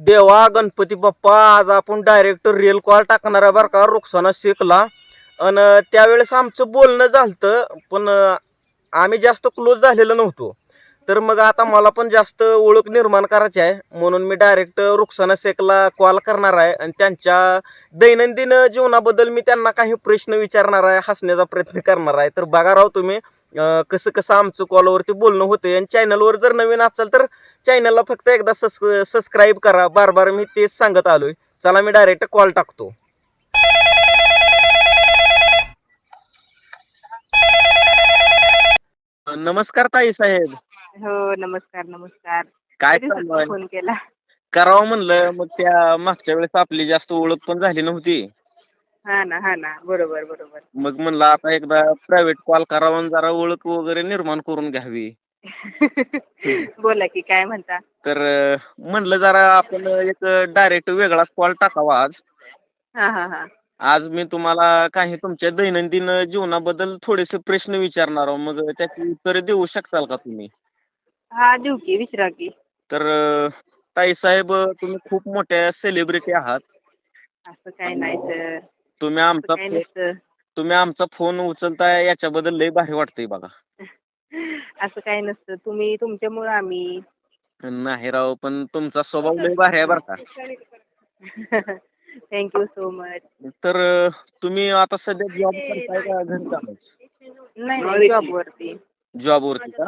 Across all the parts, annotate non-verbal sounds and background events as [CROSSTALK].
देवा गणपती बाप्पा आज आपण डायरेक्ट रिअल कॉल टाकणार आहे बरं का रुखसाना शेखला. आणि त्यावेळेस आमचं बोलणं झालं पण आम्ही जास्त क्लोज झालेलं नव्हतो. तर मग आता मला पण जास्त ओळख निर्माण करायची आहे म्हणून मी डायरेक्ट रुखसाना शेखला कॉल करणार आहे आणि त्यांच्या दैनंदिन जीवनाबद्दल मी त्यांना काही प्रश्न विचारणार आहे हसण्याचा प्रयत्न करणार आहे. तर बघा राव तुम्ही कसं कसं आमचं कॉलवरती बोलणं होतं आणि चॅनलवर जर नवीन असाल तर चॅनलला फक्त एकदा सस सबस्क्राईब करा. बार बार मी तेच सांगत आलोय. चला मी डायरेक्ट कॉल टाकतो. नमस्कार ताई साहेब. हो नमस्कार नमस्कार. काय चालू आहे फोन केला? करावं म्हणलं मग त्या मागच्या वेळेस आपली जास्त ओळख पण झाली नव्हती. हा ना हा ना. बरोबर बरोबर. मग म्हणलं आता एकदा प्रायव्हेट कॉल करावा आणि जरा ओळख वगैरे निर्माण करून घ्यावी. [LAUGHS] बोला की काय म्हणता? तर अं, म्हणलं जरा आपण एक डायरेक्ट वेगळा कॉल टाकावा आज. हा हा हा. आज मी तुम्हाला काही तुमच्या दैनंदिन जीवनाबद्दल थोडेसे प्रश्न विचारणार आहोत मग त्याची उत्तरे देऊ शकताल का तुम्ही? हा देऊ की विचारा की. तर ताई साहेब तुम्ही खूप मोठ्या सेलिब्रिटी आहात. असं काय नाही तुम्ही आमचा काय तुम्ही आमचा फोन उचलताय याच्याबद्दल लय भारी वाटतंय बघा. [LAUGHS] असं काय नसतं. तुम्ही तुमच्यामुळं आम्ही नाही राव पण तुमचा स्वभाव लय भारी आहे बरं का. थँक्यू सो मच तर अं, तुम्ही आता सध्या जॉब करताय का घरी नाही नाही जॉब वरती. जॉब वरती. का?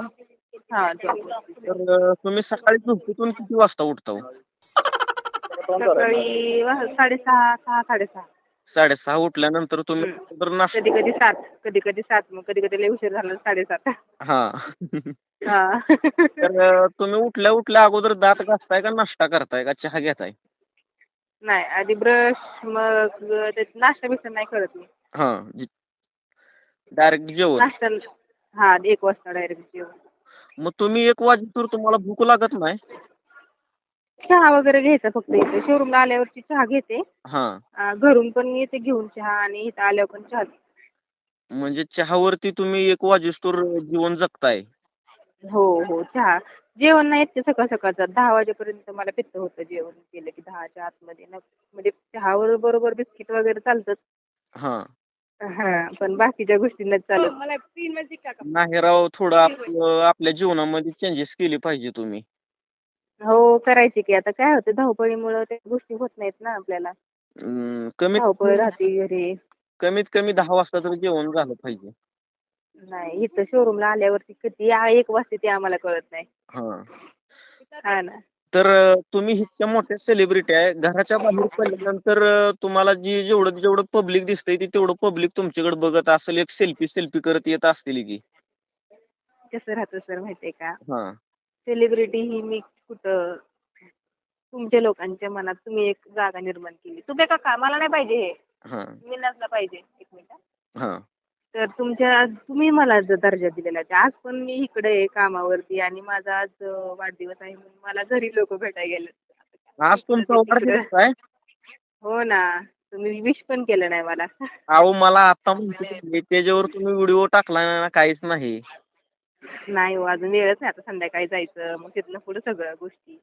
हा जॉब वरती. तर अं, तुम्ही सकाळी झोपेतून किती वाजता उठता हो? सकाळी वा- साडेसहा सहा साडेसहा. साडेसहा उठल्यानंतर तुम्ही हम्म. तर नाश्ता कधी कधी सात कधी कधी सात मग कधी कधी लय उशीर झाला साडेसात. हा. हा. तर अं, तुम्ही उठल्या उठल्या अगोदर दात घासताय का नाश्ता करताय का? चहा घेताय? नाही आधी ब्रश मग ते नाश्ता बिस्टा नाही करत मी. हा डायरेक्ट जेवण. नाश्ता हा एक वाजता डायरेक्ट जेवण. मग तुम्ही एक वाजेतूर तुम्हाला भूक लागत नाही? चहा वगैरे घ्यायचा फक्त इथे. शोरूमला आल्यावरती चहा घेते. हा. अं, घरून पण येते घेऊन चहा आणि इथं आल्यावर पण चहा म्हणजे चहावरती तुम्ही एक वाजेस्तोर जीवन जगताय. हो हो. चहा. जेवण नाही येत ते सकाळ सकाळचं. दहा वाजेपर्यंत मला पित्त होतं जेवण केलं की दहाच्या आतमध्ये. न म्हणजे चहावर बरोबर बिस्किट वगैरे चालतात. हा. हा पण बाकीच्या गोष्टी नाही चालत नाही राव थोडं आपलं आपल्या जीवनामध्ये चेंजेस केले पाहिजे तुम्ही. हो करायची की. आता काय होतं धावपळीमुळं त्या गोष्टी होत नाहीत ना आपल्याला. अं, कमीत धावपळ राहते घरी. कमीत कमी दहा वाजता तर जेवण झालं पाहिजे. नाही इथं शोरूमला आल्यावरती किती आ- एक वाजता ते आम्हाला कळत नाही. हा. हा ना. तर अं, तुम्ही इतक्या मोठ्या सेलिब्रिटी आहे घराच्या बाहेर पडल्यानंतर अं, तुम्हाला जी जेवढं जेवढं पब्लिक दिसतंय ती तेवढं पब्लिक तुमच्याकडे बघत असेल एक सेल्फी सेल्फी करत येत असतील की. कसं राहतं सर माहितीये का? हा. सेलिब्रिटी ही मी कुठं? तुमच्या लोकांच्या मनात तुम्ही एक जागा निर्माण केली. तुम्ही का कामाला नाही पाहिजे हे. हा. मी नसला पाहिजे एक मिनिट हा. तर तुमच्या तुम्ही मला जो दर्जा दिलेला आहे. आज पण मी इकडे आहे कामावरती आणि माझा आज अं, वाढदिवस आहे म्हणून मला घरी लोक भेटायला गेले आज तुमचा वाढदिवस आहे? हो ना. तुम्ही विश पण केलं नाही मला. अहो मला आता माहिती पडली, त्याच्यावर तुम्ही व्हिडिओ टाकला ना काहीच नाही. नाही हो अजून वेळच नाही. आता संध्याकाळी जायचं मग तिथनं पुढे सगळ्या गोष्टी.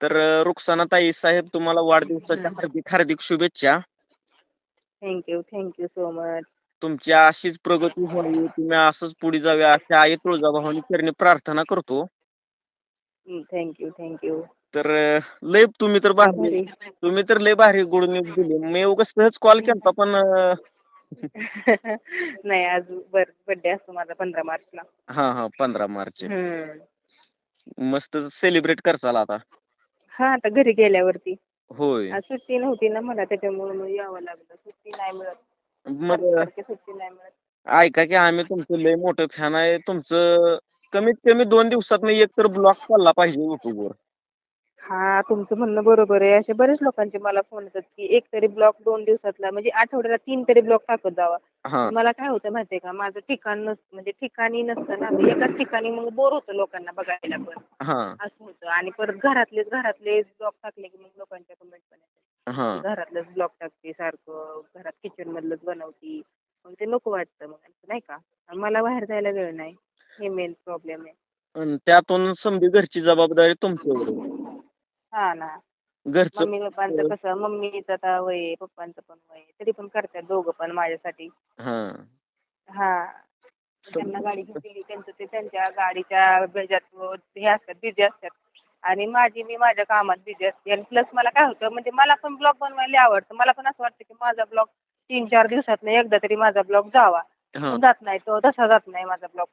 तर रुखसाना ताई साहेब तुम्हाला वाढदिवसाच्या हार्दिक हार्दिक शुभेच्छा. थँक्यू थँक्यू सो मच तुमची अशीच प्रगती व्हावी तुम्ही असंच पुढे जावे अशी आई तुळजाभवानी चरणी प्रार्थना करतो. थँक्यू थँक्यू तर अं, लय तुम्ही तर भारी तुम्ही तर लय भारी गुड न्यूज दिली. मी उगाच सहज कॉल केलता पण अं, [LAUGHS] नाही आज बर बर्थडे असतो माझा पंधरा मार्चला. हा हा पंधरा मार्च. हम्म. मस्त सेलिब्रेट करचाल आता. हा आता घरी गेल्यावरती. होय. आज सुट्टी नव्हती ना मला त्याच्यामुळे मग यावं लागलं. सुट्टी नाही मिळत. मग सुट्टी नाही मिळत. ऐका की आम्ही तुमचं लय मोठं फॅन आहे. तुमचं कमीत कमी दोन दिवसात एक तर ब्लॉग चालला पाहिजे युट्यूबवर हा तुमचं म्हणणं बरोबर आहे. असे बरेच लोकांचे मला फोन येतात की एक तरी ब्लॉक दोन दिवसातला म्हणजे आठवड्याला तीन तरी ब्लॉक टाकत जावा. हा. मला काय होतं माहितीये का? माझं ठिकाण नस म्हणजे ठिकाणी नसतं ना एकाच ठिकाणी मग बोर होतं लोकांना बघायला पण. हा. असं होतं. आणि परत घरातलेच घरातले ब्लॉक टाकले की मग लोकांच्या कमेंट पण येतात. हा. घरातलंच ब्लॉक टाकते सारखं घरात किचन मधलंच बनवती. मग ते नको वाटतं मग नाही का? आणि मला बाहेर जायला वेळ नाही. हे मेन प्रॉब्लेम आहे. अन त्यातून समधी घरची जबाबदारी तुमच्यावर आहे. हा ना. घरचं मम्मी पप्पांचं कसं मम्मीचं आता वय आहे, पप्पांचं पण वय आहे. तरी पण करतात दोघं पण माझ्यासाठी. हा. हा. त्यांना गाडी घेतली त्यांचं ते त्यांच्या गाडीच्या ह्याच्यात हे असतात बिझी असतात. आणि माझी मी माझ्या कामात बिझी असते. आणि प्लस मला काय होतं म्हणजे मला पण ब्लॉग बनवायला आवडतं. मला पण असं वाटतं की माझा ब्लॉग तीन चार दिवसात एकदा तरी माझा ब्लॉग जावा. हा. जात नाही तो तसा जात नाही माझा ब्लॉग.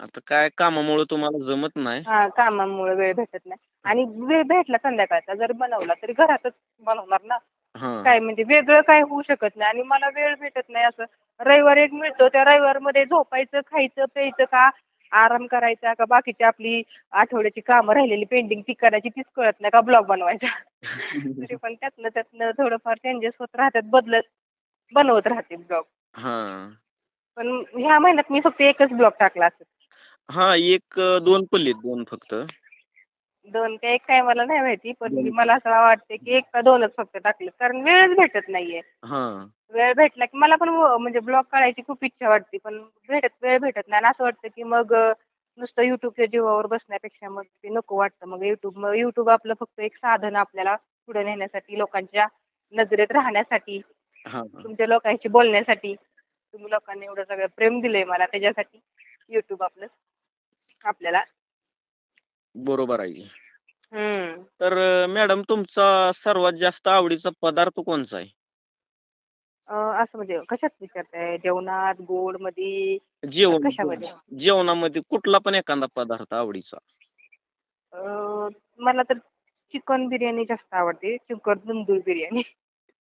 आता काय कामामुळे तुम्हाला जमत नाही? हा कामामुळे वेळ भेटत नाही. आणि वेळ भेटला संध्याकाळचा. जर बनवला तरी घरातच बनवणार ना. हा. काय म्हणजे वेगळं काय होऊ शकत नाही. आणि मला वेळ भेटत नाही असं. रविवार एक मिळतो. त्या रविवारमध्ये झोपायचं खायचं प्यायचं का? आराम करायचा का? बाकीची आपली आठवड्याची कामं राहिलेली पेंडिंग ती करायची तीच कळत नाही का? ब्लॉग बनवायचा तरी पण त्यातनं त्यातनं थोडंफार चेंजेस होत राहतात. बदलत बनवत राहते ब्लॉग. हा. पण ह्या महिन्यात मी फक्त एकच ब्लॉग टाकला असं हा एक अं, दोन पल्लीत दोन फक्त. दोन का एक काय मला नाही माहिती पण दोन. मला असं वाटतं की एक का दोनच फक्त टाकले. कारण वेळच भेटत नाहीये. हा. वेळ भेटला की मला पण व- म्हणजे ब्लॉग काढायची खूप इच्छा वाटते पण भेटत वेळ भेटत नाही. आणि असं वाटतं की मग अं, नुसतं युट्यूबच्या जीवावर बसण्यापेक्षा मग ते नको वाटतं. मग युट्यूब मग युट्यूब आपलं फक्त एक साधन आपल्याला पुढे नेण्यासाठी लोकांच्या नजरेत राहण्यासाठी हा तुमच्या लोकांशी बोलण्यासाठी. तुम्ही लोकांनी एवढं सगळं प्रेम दिलंय मला त्याच्यासाठी युट्यूब आपलं आपल्याला बरोबर आहे. हम्म. तर मॅडम तुमचा सर्वात जास्त आवडीचा पदार्थ कोणचा आहे? अं, असं म्हणजे कशात विचारताय? जेवणात गोडमध्ये जेवण कशामध्ये? जेवणामध्ये कुठला पण एखादा पदार्थ आवडीचा. अं, मला तर चिकन बिर्याणी जास्त आवडते. चिकन तंदूर बिर्याणी.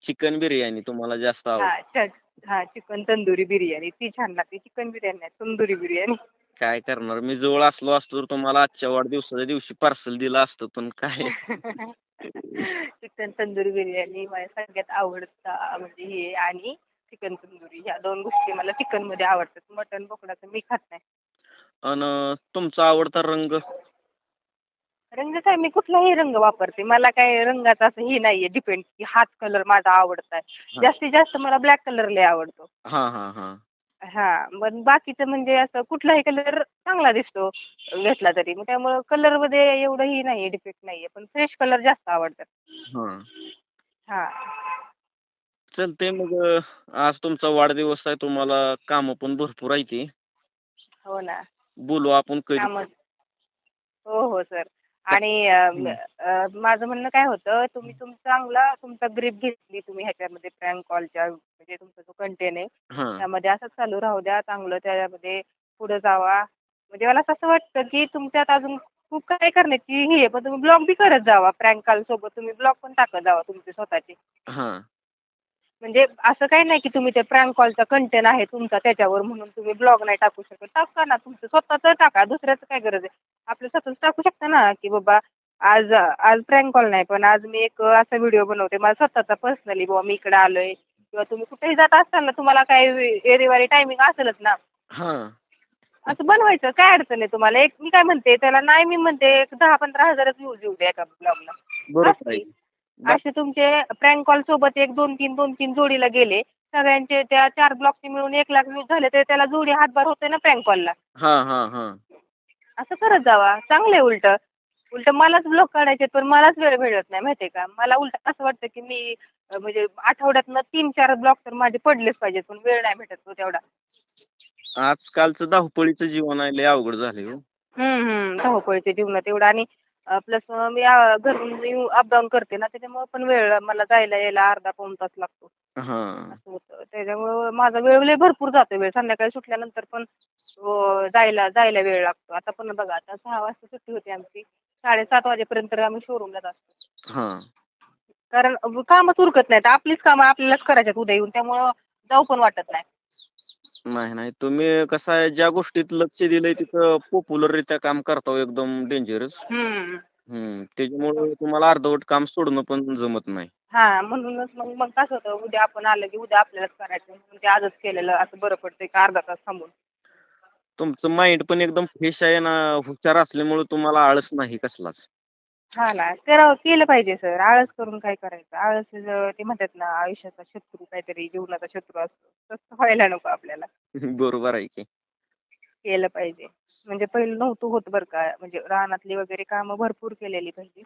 चिकन बिर्याणी तुम्हाला जास्त आवड हा च- हा चिकन तंदुरी बिर्याणी. ती छान लागते. चिकन बिर्याणी नाही तंदुरी बिर्याणी. काय करणार? मी जवळ असलो असतो तर तुम्हाला आजच्या वाढदिवसाच्या दिवशी पार्सल दिलं असतं पण काय? [LAUGHS] चिकन तंदुरी बिर्याणी माझ्या सगळ्यात आवडता म्हणजे हे आणि चिकन तंदुरी. ह्या दोन गोष्टी मला चिकनमध्ये आवडतात. मटन बोकडाचं मी खात नाही. आणि तुमचा आवडता रंग? रंग काय? मी कुठलाही रंग वापरते. मला काय रंगाचा असं हे नाहीये डिपेंड की हाच कलर माझा आवडता आहे जास्तीत जास्त मला ब्लॅक कलर लय आवडतो. हा हा हा. हा पण बाकीचं म्हणजे असं कुठलाही कलर चांगला दिसतो घेतला तरी. मग त्यामुळं कलरमध्ये एवढं ही नाहीये डिफेक्ट नाहीये. पण फ्रेश कलर जास्त आवडतात. हा. हा. चलते मग अं, आज तुमचा वाढदिवस आहे तुम्हाला काम पण भरपूर आहे ते. हो ना. बोलू आपण कधी? काम. हो हो सर आणि अं, अं, माझं म्हणणं काय होतं तुम्ही तुम चांगला तुमचा ग्रीप घेतली तुम्ही ह्याच्यामध्ये प्रँक कॉलच्या म्हणजे तुमचा जो कंटेन आहे हा. त्यामध्ये असंच चालू राहू द्या चांगलं त्यामध्ये पुढे जावा. म्हणजे मला असं वाटतं की तुमच्यात अजून खूप काय करण्याची ही आहे पण तुम्ही ब्लॉग बी करत जावा प्रँक कॉल सोबत तुम्ही ब्लॉग पण टाकत जावा तुमचे स्वतःचे. हा. म्हणजे असं काही नाही की तुम्ही ते प्रँक कॉलचा कंटेंट आहे तुमचा त्याच्यावर म्हणून तुम्ही ब्लॉग नाही टाकू शकत. टाका ना तुमचं स्वतःच टाका दुसऱ्याचं काय गरज आहे? आपलं स्वतःच टाकू शकता ना की बाबा आज आज प्रँक कॉल नाही पण आज मी एक असा व्हिडिओ बनवते मला स्वतःचा पर्सनली बाबा मी इकडे आलोय. किंवा तुम्ही कुठेही जात असाल ना तुम्हाला काय एरिवारी टायमिंग असेलच ना. हा. असं बनवायचं काय अडचण आहे तुम्हाला. एक मी काय म्हणते त्याला नाही मी म्हणते एक दहा पंधरा हजारच व्ह्यूज येऊ द्या एका ब्लॉगला असे तुमचे प्रँक कॉल सोबत एक दोन तीन दोन तीन जोडीला गेले. सगळ्यांचे त्या चार ब्लॉकचे मिळून एक लाख व्ह्यूज झाले तर त्याला जोडी हातभार होते ना प्रँक कॉलला हा हा हा. असं करत जावा. चांगलं उलट. उलट मलाच ब्लॉग काढायचे पण मलाच वेळ भेटत नाही माहितीये का? मला उलट असं वाटतं की मी म्हणजे आठवड्यातनं तीन चार ब्लॉग तर माझे पडलेच पाहिजेत पण वेळ नाही भेटत तो तेवढा. आजकालचं धावपळीचं जीवन आहे लय अवघड झाले हो. हम्म हम्म. धावपळीच्या जीवनात एवढा. आणि प्लस मी अं, घरून अपडाऊन करते ना त्याच्यामुळे पण वेळ मला जायला यायला अर्धा पाऊण तास लागतो. हा. असं होतं. त्याच्यामुळं माझा वेळ लय भरपूर जातो वेळ. संध्याकाळी सुटल्यानंतर पण अं, जायला जायला वेळ लागतो. आता पण बघा आता सहा वाजता सुट्टी होती आमची. साडेसात वाजेपर्यंत आम्ही शोरूमलाच असतो. हा. कारण कामच उरकत नाहीत. आपलीच कामं आपल्यालाच करायच्यात उद्या येऊन. त्यामुळं जाऊ पण वाटत नाही. नाही नाही. तुम्ही कसं आहे ज्या गोष्टीत लक्ष दिलंय तिथं पॉप्युलर रित्या काम करता हो, एकदम डेंजरस त्याच्यामुळे तुम्हाला अर्धवट काम सोडणं पण जमत नाही. हा म्हणूनच मग मग कसं होतं उद्या आपण आलं की उद्या आपल्यालाच करायचं. म्हणून ते आजच केलेलं असं बरं पडतं एक अर्धा तास थांबून? तुमचं माइंड पण एकदम फ्रेश आहे ना हुशार असल्यामुळे तुम्हाला आळस नाही कसलाच. हा ना. करावं केलं पाहिजे सर आळस करून काय करायचं? आळस ते म्हणतात ना आयुष्याचा शत्रू काहीतरी जीवनाचा शत्रू असतो. तसं व्हायला नको आपल्याला. [LAUGHS] बरोबर आहे की. केलं पाहिजे. म्हणजे पहिलं नव्हतं होत बरं का. म्हणजे रानातली वगैरे कामं भरपूर केलेली पाहिजे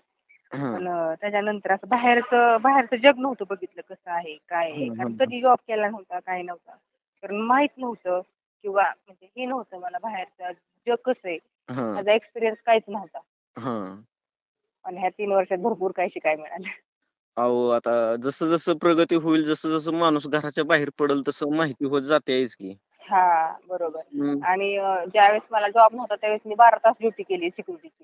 हं, पण अं, त्याच्यानंतर असं बाहेरचं बाहेरचं जग नव्हतं बघितलं कसं आहे काय आहे. कारण. कधी जॉब केला नव्हता काय नव्हता. कारण माहीत नव्हतं किंवा म्हणजे हे नव्हतं मला बाहेरचं जग कसं आहे. हं, माझा एक्सपिरियन्स काहीच नव्हता. हं. आणि ह्या तीन वर्षात भरपूर काही शिकायला मिळालं. अहो आता जसं जसं प्रगती होईल जसं जसं माणूस घराच्या बाहेर पडेल तसं माहिती होत जातेच की. हा बरोबर. हम्म. आणि अं, ज्यावेळेस मला जॉब नव्हता त्यावेळेस मी बारा तास ड्युटी केली सिक्युरिटीची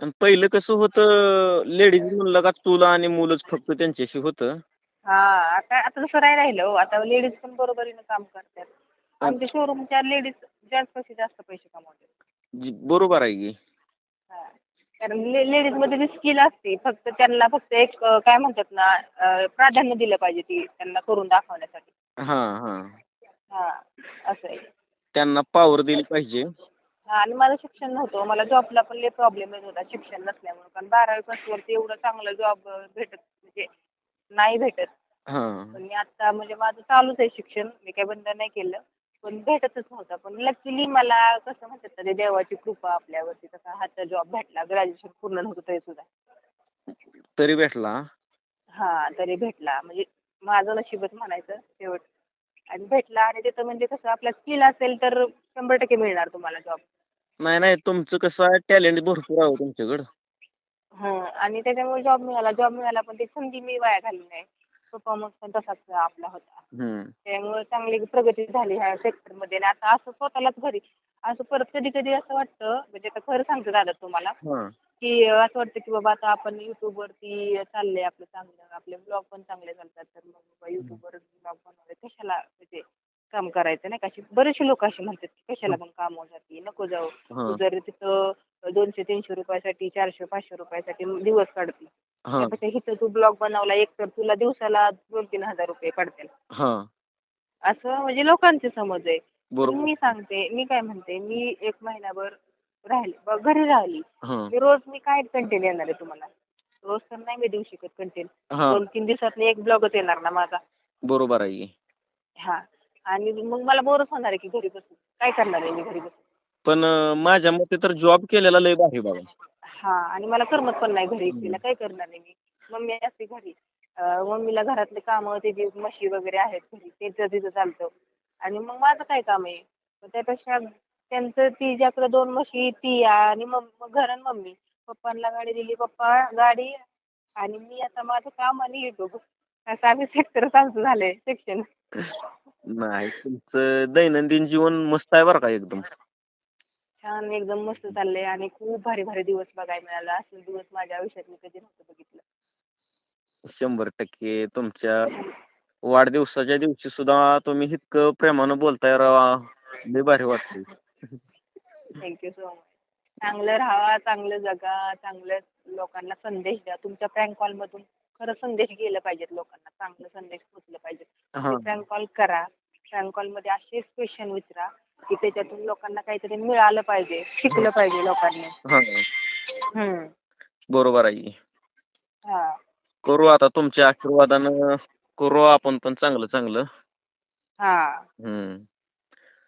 आणि पहिलं कसं होतं लेडीज म्हणलं का चुला आणि मुलंच फक्त त्यांच्याशी होतं. हा आता आता तसं नाही राहिलं हो. आता लेडीज पण बरोबरीनं काम करतात. आमच्या शोरूमच्या लेडीज जेंट्स जास्त पैसे कमवतात. जी- बरोबर आहे की. हा. कारण लेडीजमध्ये स्किल असते फक्त त्यांना फक्त एक काय म्हणतात ना प्राधान्य दिलं पाहिजे ती त्यांना करून दाखवण्यासाठी. हा हा. हा असं आहे. त्यांना पॉवर दिली पाहिजे. हा आणि माझं शिक्षण नव्हतं. मला जॉबला पण लय प्रॉब्लेम येत होता शिक्षण नसल्यामुळे. कारण बारावी पास वरती एवढं चांगलं जॉब भेटत म्हणजे नाही भेटत. हा. पण मी आता म्हणजे माझं चालूच आहे शिक्षण. मी काही बंद नाही केलं. पण भेटतच नव्हतं. पण लकीली मला कसं म्हणतात ना, ते देवाची कृपा आपल्यावरती तसा हातचा जॉब भेटला. ग्रॅज्युएशन पूर्ण नव्हतं तरी सुद्धा. तरी भेटला. हा तरी भेटला. म्हणजे माझं नशीबच म्हणायचं शेवट. आणि भेटला आणि तिथं म्हणजे कसं आपला स्किल असेल तर शंभर टक्के मिळणार तुम्हाला जॉब नाही नाही तुमचं कसं आहे टॅलेंट भरपूर आहे हो तुमच्याकडं. हं आणि त्याच्यामुळे जॉब मिळाला. जॉब मिळाला पण ती संधी मी वाया घालली नाही परफॉर्मन्स पण तसाच आपला होता. हम्म. त्यामुळे चांगली प्रगती झाली ह्या सेक्टरमध्ये. आणि आता असं स्वतःलाच घरी असं परत कधी कधी असं वाटतं म्हणजे आता खरं सांगते दादा तुम्हाला हा. की असं वाटतं की बाबा आता आपण युट्यूब वरती चाललंय आपलं चांगलं आपले ब्लॉग पण चांगले चालतात. तर मग बाबा युट्यूब वर ब्लॉग बनवले कशाला म्हणजे काम करायचं नाही का? अशी बरेचसे लोक असे म्हणतात की कशाला पण काम जाती नको जाऊ. हा. तू जर तिथं दोनशे तीनशे रुपयासाठी चारशे पाचशे रुपयासाठी दिवस काढते. हा. त्यापेक्षा इथं तू ब्लॉग बनवला एक तर तुला दिवसाला दोन तीन हजार रुपये पडतील. हा. असं म्हणजे लोकांचे समज आहे. पण बरोबर. मी सांगते मी काय म्हणते मी एक महिनाभर राहिले ब- घरी राहिली. हा. मी रोज मी काय कंटेंट येणार आहे तुम्हाला? रोज तर नाही मी देऊ शकत कंटेंट हा. दोन तीन दिवसात एक ब्लॉगच येणार ना माझा. बरोबर आहे की. हा. आणि मग मला बोरच होणार आहे की घरी बसून. काय करणार आहे मी घरी बसून? पण अं, माझ्या मते तर जॉब केलेला लय भारी बाबा. हा आणि मला करमत पण नाही घरी एकटीला काय करणार आहे मी. मम्मी असते घरी. अं, मम्मीला घरातले कामं त्याची म्हशी वगैरे आहेत घरी. त्याचं तिचं चालतं. आणि मग माझं काय काम आहे? मग त्यापेक्षा त्यांचं तिच्याकडे दोन म्हशी ती आणि मग मग घर आणि मम्मी. पप्पांना गाडी दिली पप्पा गाडी. आणि मी आता माझं काम आणि युट्यूब असं आम्ही सेक्टर चालतं झालंय सेक्शन [LAUGHS] नाही तुमचं दैनंदिन जीवन मस्त आहे बरं का एकदम. छान एकदम मस्त चाललंय आणि खूप भारी भारी दिवस बघायला मिळाला. असे दिवस माझ्या आयुष्यात मी कधी नव्हतं बघितलं. शंभर टक्के तुमच्या वाढदिवसाच्या दिवशी सुद्धा तुम्ही इतकं प्रेमानं बोलताय राव. लय भारी वाटतंय. थँक्यू सो मच चांगलं राहा चांगलं जगा चांगलं लोकांना संदेश द्या. तुमच्या प्रँक कॉल मधून खरं संदेश गेलं पाहिजेत लोकांना. चांगलं संदेश पोचलं पाहिजे प्रँक कॉल करा. प्रँक कॉलमध्ये असेच क्वेश्चन विचारा. की त्याच्यातून लोकांना काहीतरी मिळालं पाहिजे शिकलं पाहिजे लोकांनी. हा. हम्म. बरोबर आहे. हा. करू आता तुमच्या आशीर्वादानं करू आपण पण चांगलं चांगलं. हा. हम्म.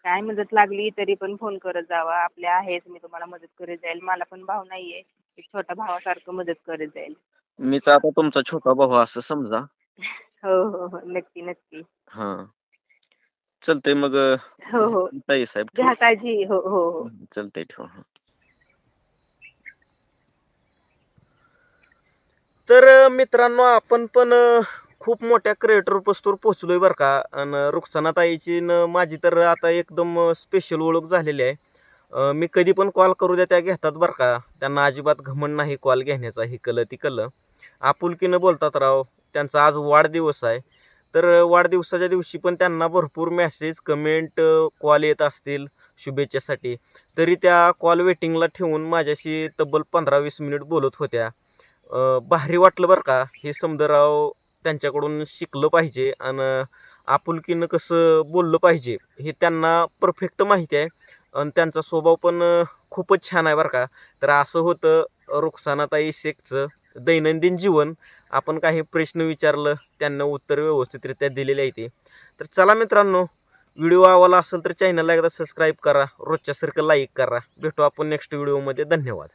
काय मदत लागली तरी पण फोन करत जावा. आपले आहेच मी तुम्हाला मदत करत जाईल. मला पण भाव नाहीये. एक छोट्या भावासारखं मदत करत जाईल. मीच आता तुमचा छोटा भाऊ असं समजा. [LAUGHS] हो हो हो. नक्की नक्की. हा. चलतंय मग हो हो. ताई साहेब घ्या काळजी. हो हो हो. चलतंय ठेवा तर अ, मित्रांनो आपण पण अ, खूप मोठ्या क्रिएटर पस्तूर पोहोचलोय बरं का. आणि रुखसानाताईची न माझी तर आता एकदम स्पेशल ओळख झालेली आहे. अ, मी कधी पण कॉल करू द्या त्या घेतात बरं का. त्यांना अजिबात घमंड नाही कॉल घेण्याचा ही कलं ती कलं. आपुलकीनं बोलतात राव त्यांचा आज वाढदिवस आहे. तर वाढदिवसाच्या दिवशी पण त्यांना भरपूर मॅसेज कमेंट कॉल येत असतील शुभेच्छेसाठी. तरी त्या कॉल वेटिंगला ठेवून माझ्याशी तब्बल पंधरा वीस मिनिट बोलत होत्या. भारी वाटलं बरं का हे समदराव त्यांच्याकडून शिकलं पाहिजे आणि आपुलकीनं कसं बोललं पाहिजे हे त्यांना परफेक्ट माहिती आहे. आणि त्यांचा स्वभाव पण खूपच छान आहे बरं का. तर असं होतं रुखसानाताई शेखचं दैनंदिन जीवन. आपण काही प्रश्न विचारलं त्यांना उत्तर व्यवस्थितरित्या दिलेले आहे ते. तर चला मित्रांनो व्हिडिओ आवडला असेल तर चॅनलला एकदा सबस्क्राईब करा रोजच्यासारखं लाईक करा. भेटू आपण नेक्स्ट व्हिडिओमध्ये धन्यवाद.